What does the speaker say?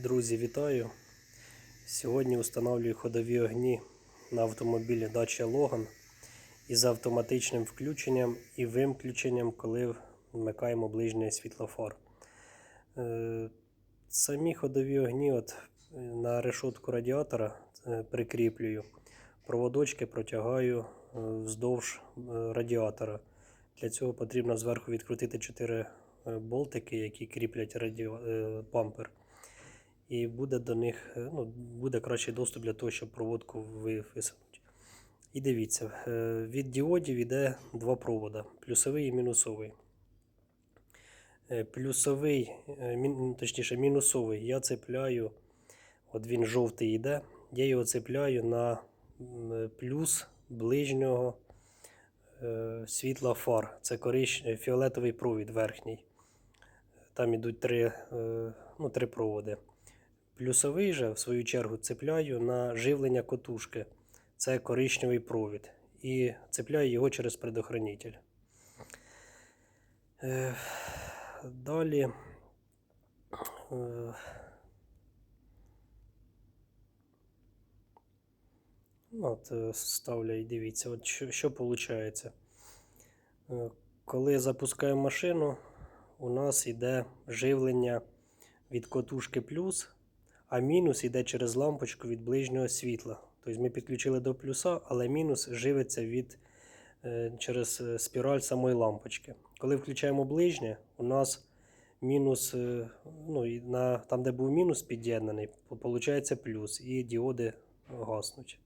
Друзі, вітаю! Сьогодні встановлюю ходові огні на автомобілі Dacia Logan із автоматичним включенням і виключенням, коли вмикаємо ближнє світло фар. Е, Самі ходові огні от, на решетку радіатора е, прикріплюю, проводочки протягаю е, вздовж радіатора. Для цього потрібно зверху відкрутити 4 болтики, які кріплять радіо, бампер і буде до них е, ну, буде кращий доступ для того, щоб проводку висунути. І дивіться, е, від діодів йде два провода: плюсовий і мінусовий. Е, Плюсовий, мін- точніше, мінусовий я цепляю, от він жовтий йде, я його цепляю на плюс ближнього світла фар. Це корич... фіолетовий провід верхній. Там ідуть три, ну, три проводи. Плюсовий же, в свою чергу, цепляю на живлення котушки. Це коричневий провід. І цепляю його через предохранитель. Е, Далі. е, ну, От, е, ставлю і дивіться, от що, що виходить. Коли запускаємо машину, у нас йде живлення від котушки плюс, а мінус йде через лампочку від ближнього світла. Тобто ми підключили до плюса, але мінус живиться від, е, через е, спіраль самої лампочки. Коли включаємо ближнє, у нас мінус, е, ну, на, там, де був мінус під'єднаний, виходить плюс, і діоди гаснуть.